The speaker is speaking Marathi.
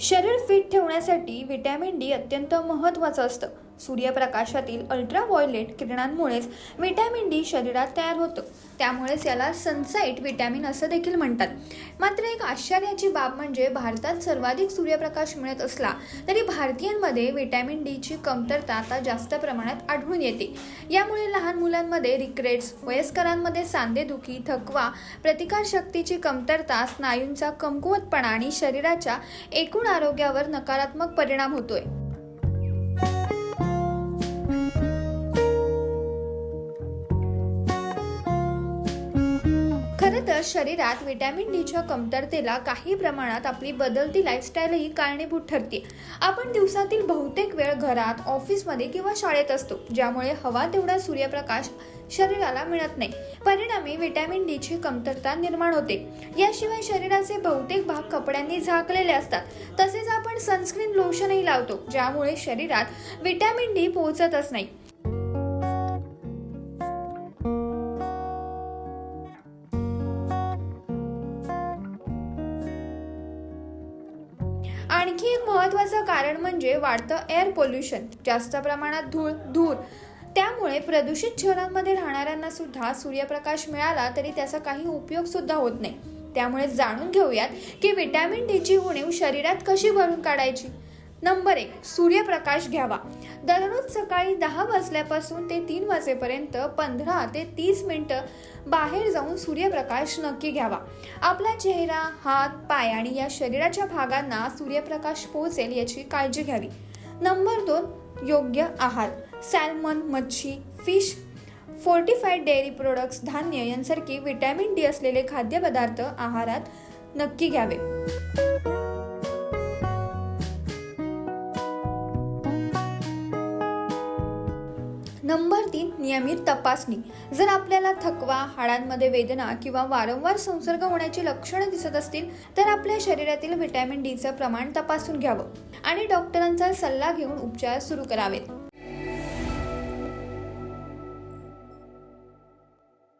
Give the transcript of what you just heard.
शरीर फिट ठेवण्यासाठी व्हिटॅमिन डी अत्यंत महत्त्वाचं असतं. सूर्यप्रकाशातील अल्ट्राव्हायोलेट किरणांमुळेच व्हिटॅमिन डी शरीरात तयार होतं. त्यामुळेच याला सनसाईट व्हिटॅमिन असं देखील म्हणतात. मात्र एक आश्चर्याची बाब म्हणजे भारतात सर्वाधिक सूर्यप्रकाश मिळत असला तरी भारतीयांमध्ये व्हिटॅमिन डीची कमतरता आता जास्त प्रमाणात आढळून येते. यामुळे लहान मुलांमध्ये रिक्रेट्स वयस्करांमध्ये सांधेदुखी थकवा प्रतिकारशक्तीची कमतरता स्नायूंचा कमकुवतपणा आणि शरीराच्या एकूण आरोग्यावर नकारात्मक परिणाम होतोय. तर शरीरात व्हिटॅमिन डीच्या कमतरतेला काही प्रमाणात आपली बदलती लाईफस्टाईलही कारणीभूत ठरते. आपण दिवसातील बहुतेक वेळ घरात ऑफिसमध्ये किंवा शाळेत असतो ज्यामुळे हवा तेवढा सूर्यप्रकाश शरीराला मिळत नाही. परिणामी व्हिटॅमिन डीची कमतरता निर्माण होते. याशिवाय शरीराचे बहुतेक भाग कपड्यांनी झाकलेले असतात. तसेच आपण सनस्क्रीन लोशनही लावतो ज्यामुळे शरीरात व्हिटॅमिन डी पोहोचतच नाही. आणखी एक महत्त्वाचं कारण म्हणजे वाढतं एअर पोल्युशन जास्त प्रमाणात धूळ धूर. त्यामुळे प्रदूषित शहरांमध्ये राहणाऱ्यांना सुद्धा सूर्यप्रकाश मिळाला तरी त्याचा काही उपयोग सुद्धा होत नाही. त्यामुळे जाणून घेऊयात की विटॅमिन डीची उणीव शरीरात कशी भरून काढायची? नंबर एक सूर्यप्रकाश घ्यावा. दररोज सकाळी दहा वाजल्यापासून ते तीन वाजेपर्यंत पंधरा ते तीस मिनटं बाहेर जाऊन सूर्यप्रकाश नक्की घ्यावा. आपला चेहरा हात पाय आणि या शरीराच्या भागांना सूर्यप्रकाश पोहोचेल याची काळजी घ्यावी. नंबर दोन योग्य आहार. सॅल्मन मच्छी फिश फोर्टिफाईड डेअरी प्रोडक्ट्स धान्य यांसारखी विटॅमिन डी असलेले खाद्यपदार्थ आहारात नक्की घ्यावे. नंबर तीन नियमित तपासणी. जर आपल्याला थकवा हाडांमध्ये वेदना किंवा वारंवार संसर्ग होण्याची लक्षणं दिसत असतील तर आपल्या शरीरातील व्हिटॅमिन डीचं प्रमाण तपासून घ्यावं आणि डॉक्टरांचा सल्ला घेऊन उपचार सुरू करावेत.